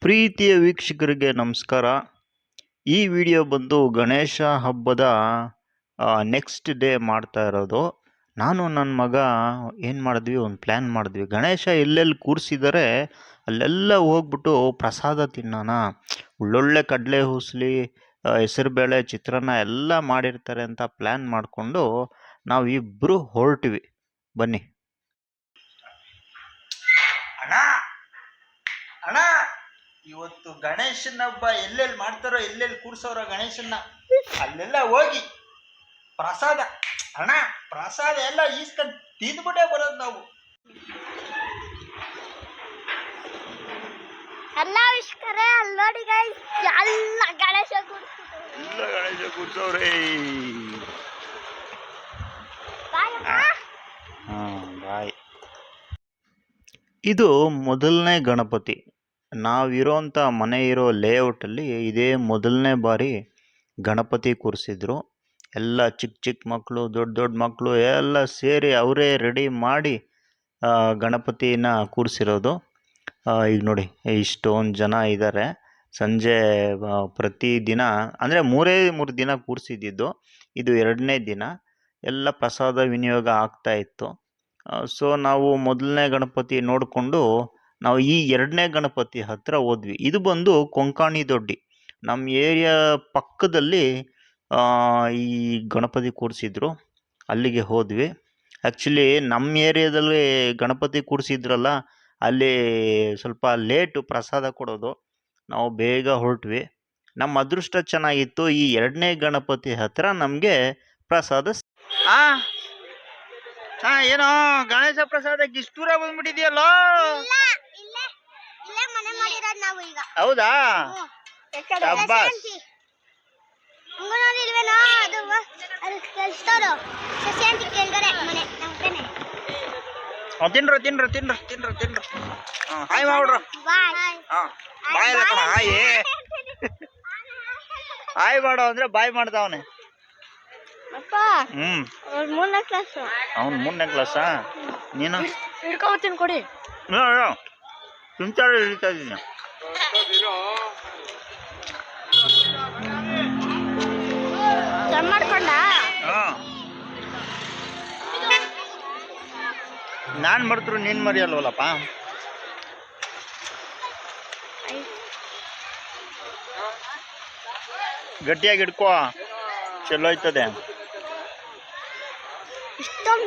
ಪ್ರೀತಿಯ ವೀಕ್ಷಕರಿಗೆ ನಮಸ್ಕಾರ. ಈ ವಿಡಿಯೋ ಬಂದು ಗಣೇಶ ಹಬ್ಬದ ನೆಕ್ಸ್ಟ್ ಡೇ ಮಾಡ್ತಾ ಇರೋದು. ನಾನು ನನ್ನ ಮಗ ಏನು ಮಾಡಿದ್ವಿ, ಒಂದು ಪ್ಲ್ಯಾನ್ ಮಾಡಿದ್ವಿ. ಗಣೇಶ ಎಲ್ಲೆಲ್ಲಿ ಕೂರಿಸಿದರೆ, ಅಲ್ಲೆಲ್ಲ ಹೋಗ್ಬಿಟ್ಟು ಪ್ರಸಾದ ತಿನ್ನೋಣ. ಒಳ್ಳೊಳ್ಳೆ ಕಡಲೆ ಹುಸ್ಲಿ ಹೆಸರುಬೇಳೆ, ಚಿತ್ರಾನ್ನ ಎಲ್ಲ ಮಾಡಿರ್ತಾರೆ ಅಂತ ಪ್ಲ್ಯಾನ್ ಮಾಡಿಕೊಂಡು ನಾವು ಇಬ್ಬರು ಹೊರಟ್ವಿ. ಬನ್ನಿ. ಅಣ್ಣ ಅಣ್ಣ. ಇವತ್ತು ಗಣೇಶನ ಹಬ್ಬ ಎಲ್ಲೆಲ್ಲಿ ಮಾಡ್ತಾರೋ ಎಲ್ಲೆಲ್ಲಿ ಕೂರ್ಸೋರೋ ಗಣೇಶನ್ನ ಅಲ್ಲೆಲ್ಲ ಹೋಗಿ ಪ್ರಸಾದ ಅಣ್ಣ ಪ್ರಸಾದ ಎಲ್ಲ ಈಸ್ಕೊಂಡು ತಿಂದ್ಬಿಟ್ಟೆ ಬರೋದು ನಾವು. ಎಲ್ಲ ವಿಷ್ಕರೇ ಅಲ್ಲಿ ನೋಡಿ ಗೈಸ್ ಎಲ್ಲ ಗಣೇಶ ಇಲ್ಲ ಗಣೇಶ ಬಾಯ್ ಇದು ಮೊದಲನೇ ಗಣಪತಿ. ನಾವಿರೋಂಥ ಮನೆ ಇರೋ ಲೇಔಟಲ್ಲಿ ಇದೇ ಮೊದಲನೇ ಬಾರಿ ಗಣಪತಿ ಕೂರಿಸಿದ್ರು. ಎಲ್ಲ ಚಿಕ್ಕ ಚಿಕ್ಕ ಮಕ್ಕಳು ದೊಡ್ಡ ದೊಡ್ಡ ಮಕ್ಕಳು ಎಲ್ಲ ಸೇರಿ ಅವರೇ ರೆಡಿ ಮಾಡಿ ಗಣಪತಿನ ಕೂರಿಸಿರೋದು. ಈಗ ನೋಡಿ, ಇಷ್ಟೊಂದು ಜನ ಇದ್ದಾರೆ ಸಂಜೆ ಪ್ರತಿದಿನ ಅಂದರೆ ಮೂರೇ ಮೂರು ದಿನ ಕೂರಿಸಿದ್ದು ಇದು ಎರಡನೇ ದಿನ. ಎಲ್ಲ ಪ್ರಸಾದ ವಿನಿಯೋಗ ಆಗ್ತಾ ಇತ್ತು. ಸೊ ನಾವು ಮೊದಲನೇ ಗಣಪತಿ ನೋಡಿಕೊಂಡು ನಾವು ಈ ಎರಡನೇ ಗಣಪತಿ ಹತ್ರ ಹೋದ್ವಿ. ಇದು ಬಂದು ಕೊಂಕಾಣಿ ದೊಡ್ಡಿ. ನಮ್ಮ ಏರಿಯಾ ಪಕ್ಕದಲ್ಲಿ ಆ, ಈ ಗಣಪತಿ ಕೂರಿಸಿದ್ರು. ಅಲ್ಲಿಗೆ ಹೋದ್ವಿ. ಆ್ಯಕ್ಚುಲಿ ನಮ್ಮ ಏರಿಯಾದಲ್ಲಿ ಗಣಪತಿ ಕೂರಿಸಿದ್ರಲ್ಲ ಅಲ್ಲಿ ಸ್ವಲ್ಪ ಲೇಟು ಪ್ರಸಾದ ಕೊಡೋದು. ನಾವು ಬೇಗ ಹೊರಟ್ವಿ. ನಮ್ಮ ಅದೃಷ್ಟ ಚೆನ್ನಾಗಿತ್ತು. ಈ ಎರಡನೇ ಗಣಪತಿ ಹತ್ರ ನಮಗೆ ಪ್ರಸಾದ ಏನೋ ಗಣೇಶ ಪ್ರಸಾದಕ್ಕೆ ಇಷ್ಟು ದೂರ ಬಂದ್ಬಿಟ್ಟಿದ್ಯಲ್ಲ ಇಲ್ಲ ಮನೆ ಮಾಡಿರೋದು ನಾವು ಈಗ. ಹೌದಾ? ಶಬ್ಬಾಸ್. ಅಂಗನವಾಡಿ ಇಲ್ವೇನೋ? ಅದು ಅದು ಶಶಾಂತಿ ಕೆಳಗಡೆ ಮನೆ ನಮ್ಮ ಕಡೆ ಆ, ತಿನ್ರು ತಿನ್ರು ತಿನ್ರು ತಿನ್ರು ತಿನ್ರು. ಹಾ, ಹಾಯ್ ಮಾಡ್ರು ಬಾಯ್. ಹಾ ಬಾಯ್ ಅಲ್ಲ ಕಣ ಹಾಯ್. ಹಾಯ್ ಮಾಡೋ ಅಂದ್ರೆ ಬಾಯ್ ಮಾಡ್ದವನೆ. ಅಪ್ಪ ಹ್ಮ್. ಮೂರನೇ ಕ್ಲಾಸ್ ಅವ್ನು ಮೂರನೇ ಕ್ಲಾಸಾ ನೀನು? ಹಿಡ್ಕೊಂಬತ್ತೀನಿ ಕೊಡಿ ತಿಂತಾಳೆ ಹಿಡಿತಾ ಇದ್ದೀನಿ ನಾನ್ ಮರ್ತರು ನೀನ್ ಮರಿಯಲ್ವಲ್ಲಪ್ಪ ಗಟ್ಟಿಯಾಗಿ ಹಿಡ್ಕೋ. ಚೆಲ್ಲೋಯ್ತದೆ. ಇಷ್ಟೊಂದು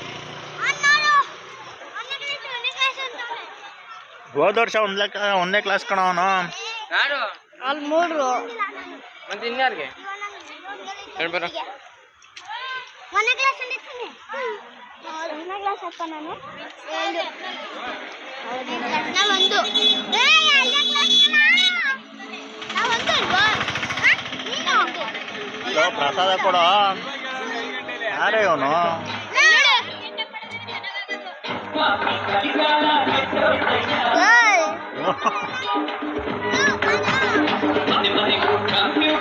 ಹೋದ ವರ್ಷ ಒಂದ್ಲೆ ಒಂದೇ ಒಂದನೇ ಕ್ಲಾಸ್ ಕಣವನು ಅಲ್ಲಿ ಮೂರು. ಮತ್ತೆ ಇನ್ಯಾರಿಗೆ? ಒಂದನೇ ಕ್ಲಾಸ್ ಒಂದನೇ ಕ್ಲಾಸ್ ಅಪ್ಪ ನಾನು? ನೀನು ಒಂದು. ಪ್ರಸಾದ ಕೊಡ. ಯಾರೇ ಅವನು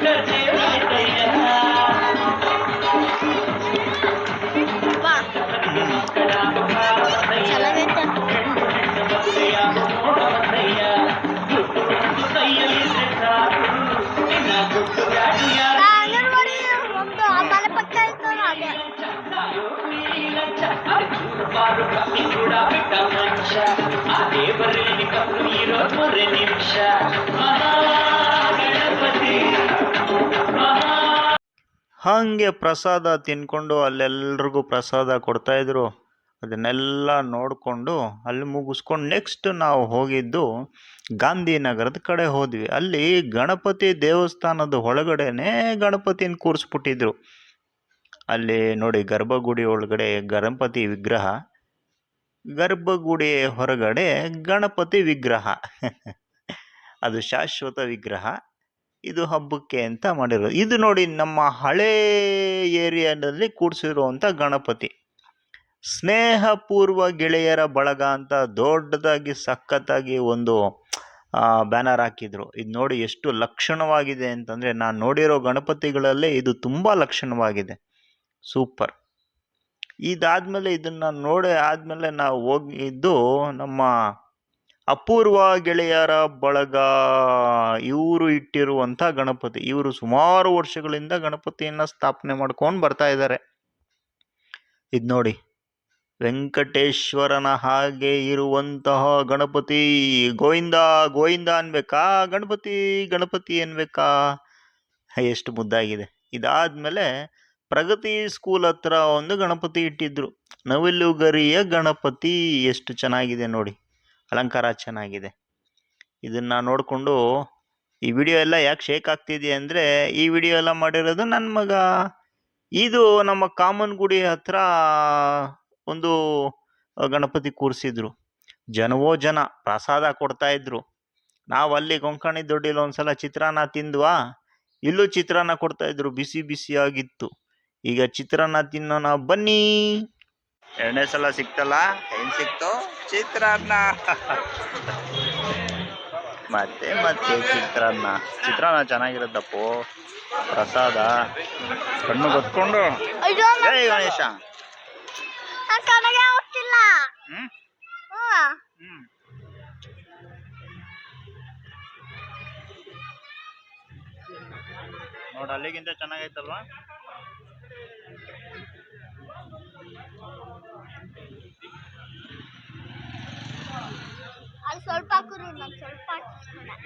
Good. ಹಾಗೆ ಪ್ರಸಾದ ತಿನ್ಕೊಂಡು ಅಲ್ಲೆಲ್ರಿಗೂ ಪ್ರಸಾದ ಕೊಡ್ತಾಯಿದ್ರು ಅದನ್ನೆಲ್ಲ ನೋಡಿಕೊಂಡು ಅಲ್ಲಿ ಮುಗಿಸ್ಕೊಂಡು ನೆಕ್ಸ್ಟ್ ನಾವು ಹೋಗಿದ್ದು ಗಾಂಧಿನಗರದ ಕಡೆ ಹೋದ್ವಿ. ಅಲ್ಲಿ ಗಣಪತಿ ದೇವಸ್ಥಾನದ ಒಳಗಡೆನೇ ಗಣಪತಿನ ಕೂರಿಸ್ಬಿಟ್ಟಿದ್ರು. ಅಲ್ಲಿ ನೋಡಿ ಗರ್ಭಗುಡಿ ಒಳಗಡೆ ಗಣಪತಿ ವಿಗ್ರಹ, ಗರ್ಭಗುಡಿ ಹೊರಗಡೆ ಗಣಪತಿ ವಿಗ್ರಹ. ಅದು ಶಾಶ್ವತ ವಿಗ್ರಹ. ಇದು ಹಬ್ಬಕ್ಕೆ ಅಂತ ಮಾಡಿರೋದು. ಇದು ನೋಡಿ ನಮ್ಮ ಹಳೇ ಏರಿಯಾದಲ್ಲಿ ಕೂಡಿಸಿರುವಂಥ ಗಣಪತಿ. ಸ್ನೇಹಪೂರ್ವ ಗೆಳೆಯರ ಬಳಗ ಅಂತ ದೊಡ್ಡದಾಗಿ ಸಖತ್ತಾಗಿ ಒಂದು ಬ್ಯಾನರ್ ಹಾಕಿದ್ರು. ಇದು ನೋಡಿ ಎಷ್ಟು ಲಕ್ಷಣವಾಗಿದೆ ಅಂತಂದರೆ ನಾನು ನೋಡಿರೋ ಗಣಪತಿಗಳಲ್ಲೇ ಇದು ತುಂಬ ಲಕ್ಷಣವಾಗಿದೆ. ಸೂಪರ್. ಇದಾದಮೇಲೆ ಇದನ್ನು ನೋಡಿ ಆದಮೇಲೆ ನಾವು ಹೋಗಿದ್ದು ನಮ್ಮ ಅಪೂರ್ವ ಗೆಳೆಯರ ಬಳಗ ಇವರು ಇಟ್ಟಿರುವಂಥ ಗಣಪತಿ. ಇವರು ಸುಮಾರು ವರ್ಷಗಳಿಂದ ಗಣಪತಿಯನ್ನು ಸ್ಥಾಪನೆ ಮಾಡ್ಕೊಂಡು ಬರ್ತಾ ಇದ್ದಾರೆ. ಇದು ನೋಡಿ, ವೆಂಕಟೇಶ್ವರನ ಹಾಗೆ ಇರುವಂತಹ ಗಣಪತಿ. ಗೋವಿಂದ ಗೋವಿಂದ ಅನ್ಬೇಕಾ? ಗಣಪತಿ ಗಣಪತಿ ಅನ್ಬೇಕಾ? ಎಷ್ಟು ಮುದ್ದಾಗಿದೆ. ಇದಾದಮೇಲೆ ಪ್ರಗತಿ ಸ್ಕೂಲ್ ಹತ್ರ ಒಂದು ಗಣಪತಿ ಇಟ್ಟಿದ್ರು. ನವಿಲುಗರಿಯ ಗಣಪತಿ. ಎಷ್ಟು ಚೆನ್ನಾಗಿದೆ ನೋಡಿ. ಅಲಂಕಾರ ಚೆನ್ನಾಗಿದೆ. ಇದನ್ನ ನೋಡಿಕೊಂಡು ಈ ವಿಡಿಯೋ ಎಲ್ಲ ಯಾಕೆ ಶೇಕ್ ಆಗ್ತಿದೆ ಅಂದರೆ, ಈ ವಿಡಿಯೋ ಎಲ್ಲ ಮಾಡಿರೋದು ನನ್ನ ಮಗ. ಇದು ನಮ್ಮ ಕಾಮನ್ ಗುಡಿ ಹತ್ರ ಒಂದು ಗಣಪತಿ ಕೂರಿಸಿದ್ರು. ಜನವೋ ಜನ ಪ್ರಸಾದ ಕೊಡ್ತಾ ಇದ್ರು. ನಾವು ಅಲ್ಲಿ ಕೊಂಕಣಿ ದೊಡ್ಡಿಲಿ ಒಂದ್ಸಲ ಚಿತ್ರಾನ್ನ ತಿಂದ್ವಾ, ಇಲ್ಲೂ ಚಿತ್ರಾನ್ನ ಕೊಡ್ತಾ ಇದ್ರು. ಬಿಸಿ ಬಿಸಿಯಾಗಿತ್ತು. ಈಗ ಚಿತ್ರಾನ್ನ ತಿನ್ನೋಣ ಬನ್ನಿ. ಎರಡನೇ ಸಲ ಸಿಕ್ತಲ್ಲ? ಏನು ಸಿಕ್ತು? ಚಿತ್ರಾನ್ನ. ಮತ್ತೆ ಮತ್ತೆ ಚಿತ್ರಾನ್ನ. ಚಿತ್ರಾನ್ನ ಚೆನ್ನಾಗಿರುತ್ತಪ್ಪ. ಪ್ರಸಾದ. ಕಣ್ಣು ಗೊತ್ಕೊಂಡು ಅಯ್ಯೋ ಗಣೇಶ. ನೋಡ ಅಲ್ಲಿಗಿಂತ ಚೆನ್ನಾಗೈತಲ್ವಾ? ಅಲ್ಲಿ ಸ್ವಲ್ಪ ಹಾಕಿದ್ರು ನಾನು ಸ್ವಲ್ಪ ಹಾಕಿಸ್ಕೊಂಡೆ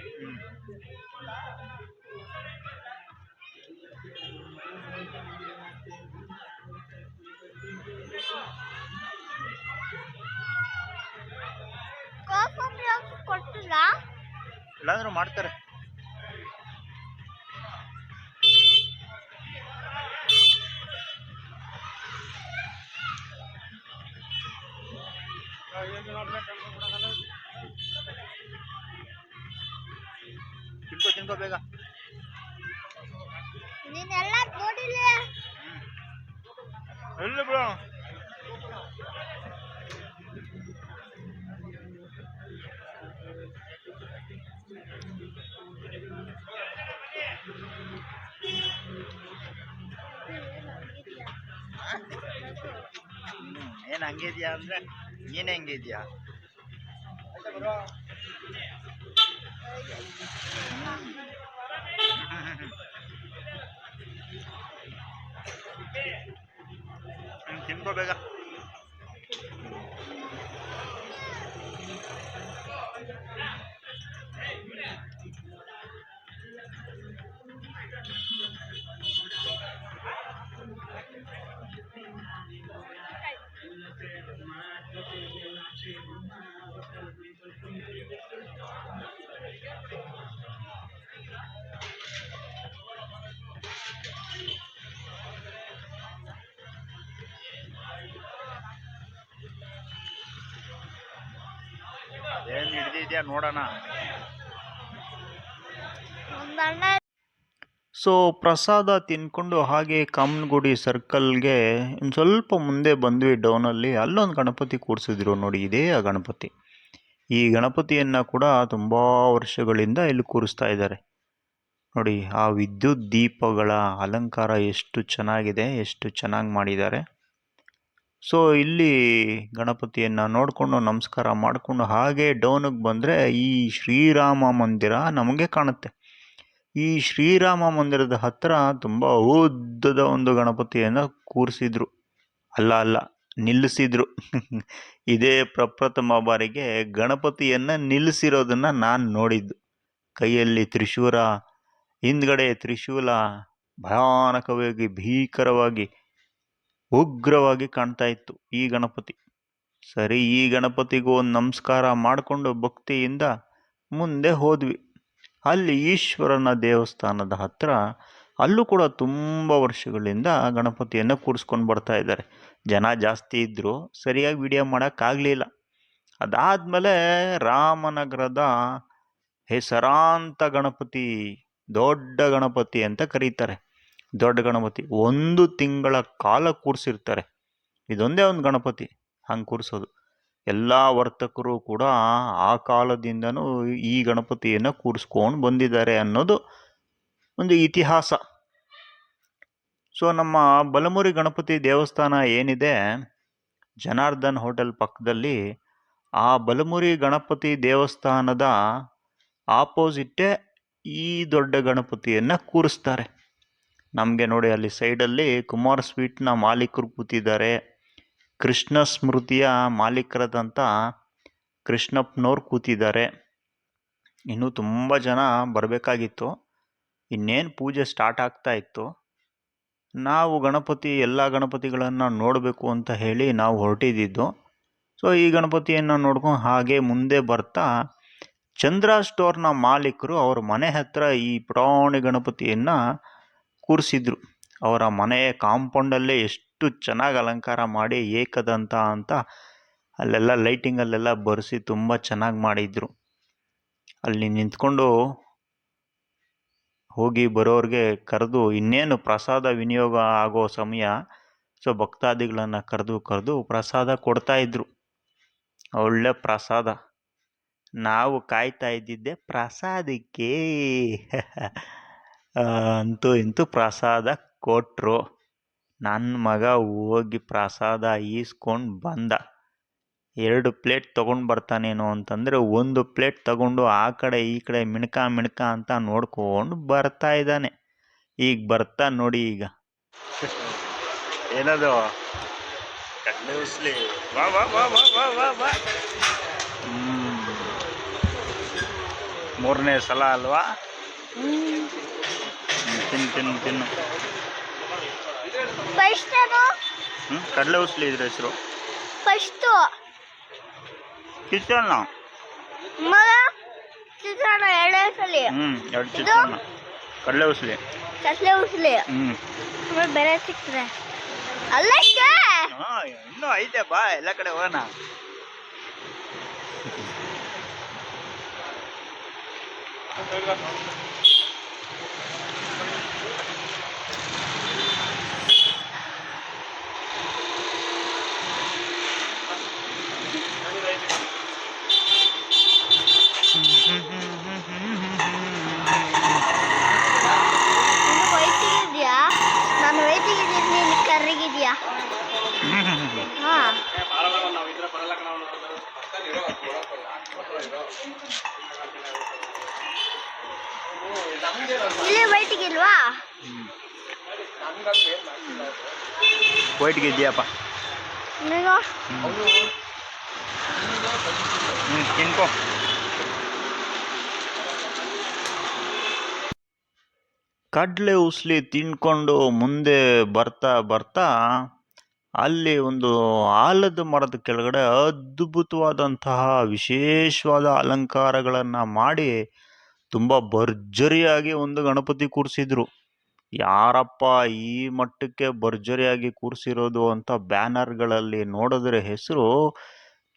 ಕೋಸಂಬರಿ ಹಾಕಿ ಕೊಟ್ಟಿಲ್ಲ. ಇಲ್ಲಾಂದ್ರೂ ಮಾಡ್ತಾರೆ. ಏನ್ ಹಂಗಿದ್ಯಾ ಅಂದ್ರೆ ನೀನ್ ಹೆಂಗಿದ್ಯಾ? ಹ್ಮ್, ತಿನ್ಕೋ ಹಿಡ್ದಿದ್ಯಾ ನೋಡೋಣ. ಸೊ ಪ್ರಸಾದ ತಿನ್ಕೊಂಡು ಹಾಗೆ ಕಾಮನಗುಡಿ ಸರ್ಕಲ್ಗೆ ಇನ್ನು ಸ್ವಲ್ಪ ಮುಂದೆ ಬಂದ್ವಿ ಡೌನಲ್ಲಿ ಅಲ್ಲೊಂದು ಗಣಪತಿ ಕೂರಿಸಿದ್ರು ನೋಡಿ ಇದೇ ಆ ಗಣಪತಿ. ಈ ಗಣಪತಿಯನ್ನು ಕೂಡ ತುಂಬ ವರ್ಷಗಳಿಂದ ಇಲ್ಲಿ ಕೂರಿಸ್ತಾ ಇದ್ದಾರೆ. ನೋಡಿ ಆ ವಿದ್ಯುತ್ ದೀಪಗಳ ಅಲಂಕಾರ ಎಷ್ಟು ಚೆನ್ನಾಗಿದೆ ಎಷ್ಟು ಚೆನ್ನಾಗಿ ಮಾಡಿದ್ದಾರೆ. ಸೊ ಇಲ್ಲಿ ಗಣಪತಿಯನ್ನು ನೋಡಿಕೊಂಡು ನಮಸ್ಕಾರ ಮಾಡಿಕೊಂಡು ಹಾಗೆ ಡೌನಿಗೆ ಬಂದರೆ ಈ ಶ್ರೀರಾಮ ಮಂದಿರ ನಮಗೆ ಕಾಣುತ್ತೆ. ಈ ಶ್ರೀರಾಮ ಮಂದಿರದ ಹತ್ತಿರ ತುಂಬ ಉದ್ದದ ಒಂದು ಗಣಪತಿಯನ್ನು ಕೂರಿಸಿದ್ರು. ಅಲ್ಲ ಅಲ್ಲ, ನಿಲ್ಲಿಸಿದ್ರು. ಇದೇ ಪ್ರಪ್ರಥಮ ಬಾರಿಗೆ ಗಣಪತಿಯನ್ನು ನಿಲ್ಲಿಸಿರೋದನ್ನು ನಾನು ನೋಡಿದ್ದು. ಕೈಯಲ್ಲಿ ತ್ರಿಶೂಲ, ಹಿಂದ್ಗಡೆ ತ್ರಿಶೂಲ ಭಯಾನಕವಾಗಿ, ಭೀಕರವಾಗಿ ಉಗ್ರವಾಗಿ ಕಾಣ್ತಾ ಇತ್ತು ಈ ಗಣಪತಿ. ಸರಿ, ಈ ಗಣಪತಿಗೂ ಒಂದು ನಮಸ್ಕಾರ ಮಾಡಿಕೊಂಡು ಭಕ್ತಿಯಿಂದ ಮುಂದೆ ಹೋದ್ವಿ. ಅಲ್ಲಿ ಈಶ್ವರನ ದೇವಸ್ಥಾನದ ಹತ್ತಿರ ಅಲ್ಲೂ ಕೂಡ ತುಂಬ ವರ್ಷಗಳಿಂದ ಗಣಪತಿಯನ್ನು ಕೂರಿಸ್ಕೊಂಡು ಬರ್ತಾ ಇದ್ದಾರೆ. ಜನ ಜಾಸ್ತಿ ಇದ್ದರು ಸರಿಯಾಗಿ ವಿಡಿಯೋ ಮಾಡೋಕ್ಕಾಗಲಿಲ್ಲ ಅದಾದಮೇಲೆ ರಾಮನಗರದ ಹೆಸರಾಂತ ಗಣಪತಿ, ದೊಡ್ಡ ಗಣಪತಿ ಅಂತ ಕರೀತಾರೆ. ದೊಡ್ಡ ಗಣಪತಿ. ಒಂದು ತಿಂಗಳ ಕಾಲ ಕೂರಿಸಿರ್ತಾರೆ. ಇದೊಂದೇ ಒಂದು ಗಣಪತಿ. ಹಂಗೆ ಕೂರಿಸೋದು. ಎಲ್ಲ ವರ್ತಕರು ಕೂಡ ಆ ಕಾಲದಿಂದನೂ ಈ ಗಣಪತಿಯನ್ನು ಕೂರಿಸ್ಕೊಂಡು ಬಂದಿದ್ದಾರೆ ಅನ್ನೋದು ಒಂದು ಇತಿಹಾಸ. ಸೊ, ನಮ್ಮ ಬಲಮುರಿ ಗಣಪತಿ ದೇವಸ್ಥಾನ ಏನಿದೆ? ಜನಾರ್ದನ್ ಹೋಟೆಲ್ ಪಕ್ಕದಲ್ಲಿ ಆ ಬಲಮುರಿ ಗಣಪತಿ ದೇವಸ್ಥಾನದ ಆಪೋಸಿಟ್ಟೇ ಈ ದೊಡ್ಡ ಗಣಪತಿಯನ್ನು ಕೂರಿಸ್ತಾರೆ. ನಮಗೆ ನೋಡಿ ಅಲ್ಲಿ ಸೈಡಲ್ಲಿ ಕುಮಾರ್ ಸ್ವೀಟ್ನ ಮಾಲೀಕರು ಕೂತಿದ್ದಾರೆ. ಕೃಷ್ಣ ಸ್ಮೃತಿಯ ಮಾಲೀಕರದಂಥ ಕೃಷ್ಣಪ್ಪನವ್ರು ಕೂತಿದ್ದಾರೆ. ಇನ್ನೂ ತುಂಬ ಜನ ಬರಬೇಕಾಗಿತ್ತು. ಇನ್ನೇನು ಪೂಜೆ ಸ್ಟಾರ್ಟ್ ಆಗ್ತಾ ಇತ್ತು. ನಾವು ಗಣಪತಿ, ಎಲ್ಲ ಗಣಪತಿಗಳನ್ನು ನೋಡಬೇಕು ಅಂತ ಹೇಳಿ ನಾವು ಹೊರಟಿದ್ದು. ಸೊ ಈ ಗಣಪತಿಯನ್ನು ನೋಡ್ಕೊಂಡು ಹಾಗೆ ಮುಂದೆ ಬರ್ತಾ ಚಂದ್ರ ಸ್ಟೋರ್ನ ಮಾಲೀಕರು ಅವ್ರ ಮನೆ ಹತ್ತಿರ ಈ ಪ್ರಾಣಿ ಗಣಪತಿಯನ್ನು ಕೂರಿಸಿದ್ರು. ಅವರ ಮನೆಯ ಕಾಂಪೌಂಡಲ್ಲೇ ಎಷ್ಟು ಚೆನ್ನಾಗಿ ಅಲಂಕಾರ ಮಾಡಿ ಏಕದಂತ ಅಂತ ಅಲ್ಲೆಲ್ಲ ಲೈಟಿಂಗಲ್ಲೆಲ್ಲ ಬರೆಸಿ ತುಂಬ ಚೆನ್ನಾಗಿ ಮಾಡಿದ್ರು. ಅಲ್ಲಿ ನಿಂತ್ಕೊಂಡು ಹೋಗಿ ಬರೋರಿಗೆ ಕರೆದು ಇನ್ನೇನು ಪ್ರಸಾದ ವಿನಿಯೋಗ ಆಗೋ ಸಮಯ, ಸೊ ಭಕ್ತಾದಿಗಳನ್ನು ಕರೆದು ಕರೆದು ಪ್ರಸಾದ ಕೊಡ್ತಾ ಇದ್ರು. ಒಳ್ಳೆ ಪ್ರಸಾದ. ನಾವು ಕಾಯ್ತಾ ಇದ್ದಿದ್ದೆ ಪ್ರಸಾದಕ್ಕೆ. ಅಂತೂ ಇಂತೂ ಪ್ರಸಾದ ಕೊಟ್ಟರು ನನ್ನ ಮಗ ಹೋಗಿ ಪ್ರಸಾದ ಈಸ್ಕೊಂಡು ಬಂದ. ಎರಡು ಪ್ಲೇಟ್ ತೊಗೊಂಡು ಬರ್ತಾನೇನೋ ಅಂತಂದರೆ ಒಂದು ಪ್ಲೇಟ್ ತಗೊಂಡು ಆ ಕಡೆ ಈ ಕಡೆ ಮಿಣಕ ಮಿಣಕ ಅಂತ ನೋಡ್ಕೊಂಡು ಬರ್ತಾ ಇದ್ದಾನೆ. ಈಗ ಬರ್ತಾ ನೋಡಿ ಈಗ. ಏನದು? ಮೂರನೇ ಸಲ ಅಲ್ವಾ? ತಿನ್ನು ತಿನ್ನು ತಿನ್ನು. ಹ್ಞೂ ಕಡಲೆ ಉಸ್ಲಿ ಇದ್ರ ಹೆಸರು. ಫಸ್ಟು. ಚಿತ್ರಾನ್ನ ಮಗ ಚಿತ್ರಾನ್ನ ಎರಡೇ ಸಲ. ಹ್ಞೂ ಎರಡು ಚಿತ್ರಾನ್ನ. ಕಡಲೆ ಉಸ್ಲಿ. ಕಡಲೆ ಉಸ್ಲಿ. ಹ್ಞೂ ಆಮೇಲೆ ಬೇರೆ ಸಿಕ್ತದೆ. ಅಲ್ಲ ಹಾಂ ಇನ್ನೂ ಐತೆ ಬಾ ಎಲ್ಲ ಕಡೆ ಹೋಗೋಣ. ನೀನು ವೈಟಿಗಿದ್ಯಾ ನಾನು ವೈಟಿಗಿದ್ದೀನಿ ನೀನು ಕರ್ರಿಗಿದ್ಯಾ ಹಾ ಇಲ್ಲಿ ವೈಟಿಗಿಲ್ವಾ ವೈಟ್ಗೆ ಇದೆಯಪ್ಪ. ಹ್ಞೂ ತಿನ್ಕೋ. ಕಡಲೆ ಉಸ್ಲಿ ತಿನ್ಕೊಂಡು ಮುಂದೆ ಬರ್ತಾ ಬರ್ತಾ ಅಲ್ಲಿ ಒಂದು ಆಲದ ಮರದ ಕೆಳಗಡೆ ಅದ್ಭುತವಾದಂತಹ ವಿಶೇಷವಾದ ಅಲಂಕಾರಗಳನ್ನು ಮಾಡಿ ತುಂಬ ಭರ್ಜರಿಯಾಗಿ ಒಂದು ಗಣಪತಿ ಕೂರಿಸಿದ್ರು. ಯಾರಪ್ಪ, ಈ ಮಟ್ಟಕ್ಕೆ ಭರ್ಜರಿಯಾಗಿ ಕೂರಿಸಿರೋದು ಅಂತ ಬ್ಯಾನರ್ಗಳಲ್ಲಿ ನೋಡಿದ್ರೆ ಹೆಸರು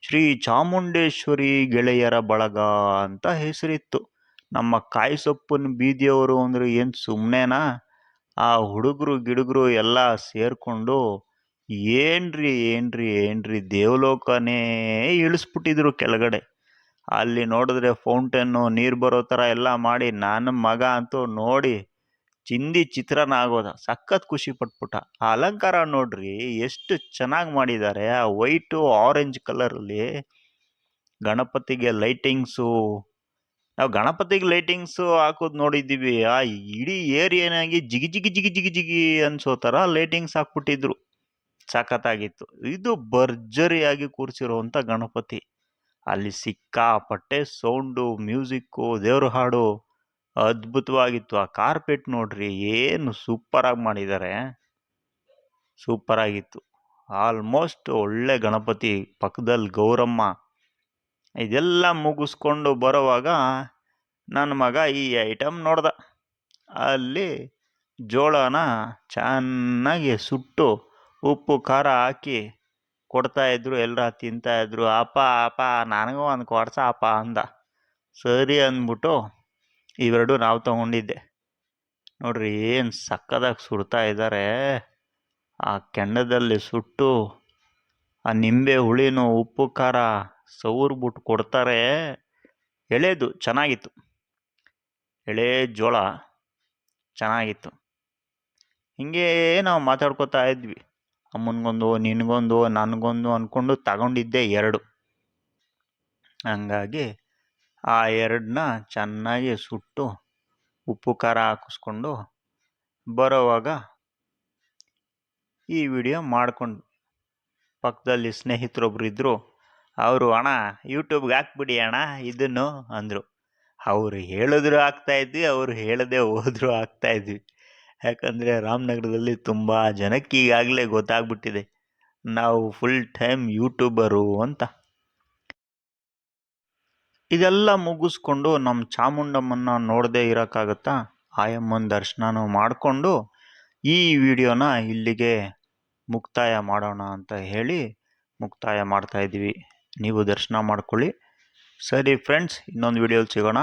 ಶ್ರೀ ಚಾಮುಂಡೇಶ್ವರಿ ಗೆಳೆಯರ ಬಳಗ ಅಂತ ಹೆಸರಿತ್ತು. ನಮ್ಮ ಕಾಯಿ ಸೊಪ್ಪಿನ ಬೀದಿಯವರು ಅಂದರೆ ಏನು ಸುಮ್ಮನೆನಾ ಆ ಹುಡುಗರು ಗಿಡುಗರು ಎಲ್ಲ ಸೇರಿಕೊಂಡು ಏನ್ರಿ ಏನ್ರಿ ಏನ್ರಿ ದೇವಲೋಕನೇ ಇಳಿಸ್ಬಿಟ್ಟಿದ್ರು ಕೆಳಗಡೆ. ಅಲ್ಲಿ ನೋಡಿದ್ರೆ ಫೌಂಟೇನು ನೀರು ಬರೋ ಥರ ಎಲ್ಲ ಮಾಡಿ ನನ್ನ ಮಗ ಅಂತೂ ನೋಡಿ ಚಿಂದಿ ಚಿತ್ರನ ಆಗೋದ. ಸಖತ್ ಖುಷಿ ಪಟ್ಬಿಟ್ಟ. ಆ ಅಲಂಕಾರ ನೋಡ್ರಿ ಎಷ್ಟು ಚೆನ್ನಾಗಿ ಮಾಡಿದ್ದಾರೆ ಆ ವೈಟು, ಆರೆಂಜ್ ಕಲರಲ್ಲಿ ಗಣಪತಿಗೆ ಲೈಟಿಂಗ್ಸು. ನಾವು ಗಣಪತಿಗೆ ಲೈಟಿಂಗ್ಸು ಹಾಕೋದು ನೋಡಿದ್ದೀವಿ. ಆ ಇಡೀ ಏರಿಯಾನಾಗಿ ಜಿಗಿ ಜಿಗಿ ಜಿಗಿ ಜಿಗಿ ಜಿಗಿ ಅನ್ಸೋ ಥರ ಲೈಟಿಂಗ್ಸ್ ಹಾಕ್ಬಿಟ್ಟಿದ್ರು. ಸಖತ್ತಾಗಿತ್ತು. ಇದು ಭರ್ಜರಿಯಾಗಿ ಕೂರಿಸಿರುವಂಥ ಗಣಪತಿ. ಅಲ್ಲಿ ಸಿಕ್ಕಾಪಟ್ಟೆ ಸೌಂಡು, ಮ್ಯೂಸಿಕ್ಕು, ದೇವ್ರ ಹಾಡು. ಅದ್ಭುತವಾಗಿತ್ತು. ಆ ಕಾರ್ಪೆಟ್ ನೋಡ್ರಿ ಏನು ಸೂಪರಾಗಿ ಮಾಡಿದ್ದಾರೆ. ಸೂಪರಾಗಿತ್ತು. ಆಲ್ಮೋಸ್ಟ್ ಒಳ್ಳೆ ಗಣಪತಿ ಪಕ್ಕದಲ್ಲಿ ಗೌರಮ್ಮ. ಇದೆಲ್ಲ ಮುಗಿಸ್ಕೊಂಡು ಬರೋವಾಗ ನನ್ನ ಮಗ ಈ ಐಟಮ್ ನೋಡ್ದ. ಅಲ್ಲಿ ಜೋಳನ ಚೆನ್ನಾಗಿ ಸುಟ್ಟು ಉಪ್ಪು, ಖಾರ ಹಾಕಿ ಕೊಡ್ತಾ ಇದ್ರು. ಎಲ್ಲರ ತಿಂತಾ ಇದ್ರು. ಅಪ್ಪ ಅಪ್ಪ, ನನಗೂ ಒಂದು ಕೊಡ್ಸ ಅಪ್ಪ ಅಂದ. ಸರಿ ಅಂದ್ಬಿಟ್ಟು ಇವೆರಡು ನಾವು ತಗೊಂಡಿದ್ದೆ. ನೋಡ್ರಿ ಏನು ಸಕ್ಕದಾಗಿ ಸುಡ್ತಾ ಇದ್ದಾರೆ ಆ ಕೆಂಡದಲ್ಲಿ ಸುಟ್ಟು, ಆ ನಿಂಬೆ ಹುಳಿನೂ ಉಪ್ಪು, ಖಾರ ಸವರ್ಬಿಟ್ಟು ಕೊಡ್ತಾರೆ. ಎಳೆದು ಚೆನ್ನಾಗಿತ್ತು. ಎಳೆ ಜೋಳ ಚೆನ್ನಾಗಿತ್ತು. ಹಿಂಗೆ ನಾವು ಮಾತಾಡ್ಕೊತಾ ಇದ್ವಿ. ಅಮ್ಮನಿಗೊಂದು, ನಿನಗೊಂದು, ನನಗೊಂದು ಅಂದ್ಕೊಂಡು ತಗೊಂಡಿದ್ದೆ ಎರಡು. ಹಂಗಾಗಿ ಆ ಎರಡನ್ನ ಚೆನ್ನಾಗಿ ಸುಟ್ಟು ಉಪ್ಪು ಖಾರ ಹಾಕಿಸ್ಕೊಂಡು ಬರೋವಾಗ ಈ ವಿಡಿಯೋ ಮಾಡಿಕೊಂಡು ಪಕ್ಕದಲ್ಲಿ ಸ್ನೇಹಿತರೊಬ್ರು ಇದ್ದರು ಅವರು ಅಣ್ಣ ಯೂಟ್ಯೂಬ್ಗೆ ಹಾಕ್ಬಿಡಿ ಅಣ್ಣ, ಇದನ್ನು ಅಂದರು. ಅವರು ಹೇಳಿದ್ರು ಆಗ್ತಾಯಿದ್ವಿ ಅವರು ಹೇಳದೆ ಹೋದರೂ ಆಗ್ತಾಯಿದ್ವಿ ಯಾಕಂದರೆ ರಾಮನಗರದಲ್ಲಿ ತುಂಬ ಜನಕ್ಕೆ ಈಗಾಗಲೇ ಗೊತ್ತಾಗ್ಬಿಟ್ಟಿದೆ. ನಾವು ಫುಲ್ ಟೈಮ್ ಯೂಟ್ಯೂಬರು ಅಂತ. ಇದೆಲ್ಲ ಮುಗಿಸ್ಕೊಂಡು ನಮ್ಮ ಚಾಮುಂಡಮ್ಮನ ನೋಡದೇ ಇರೋಕ್ಕಾಗತ್ತಾ? ಆಯಮ್ಮನ ದರ್ಶನನೂ ಮಾಡಿಕೊಂಡು ಈ ವಿಡಿಯೋನ ಇಲ್ಲಿಗೆ ಮುಕ್ತಾಯ ಮಾಡೋಣ ಅಂತ ಹೇಳಿ ಮುಕ್ತಾಯ ಮಾಡ್ತಾ ಇದ್ದೀವಿ. ನೀವು ದರ್ಶನ ಮಾಡ್ಕೊಳ್ಳಿ. ಸರಿ ಫ್ರೆಂಡ್ಸ್ ಇನ್ನೊಂದು ವಿಡಿಯೋಲಿ ಸಿಗೋಣ.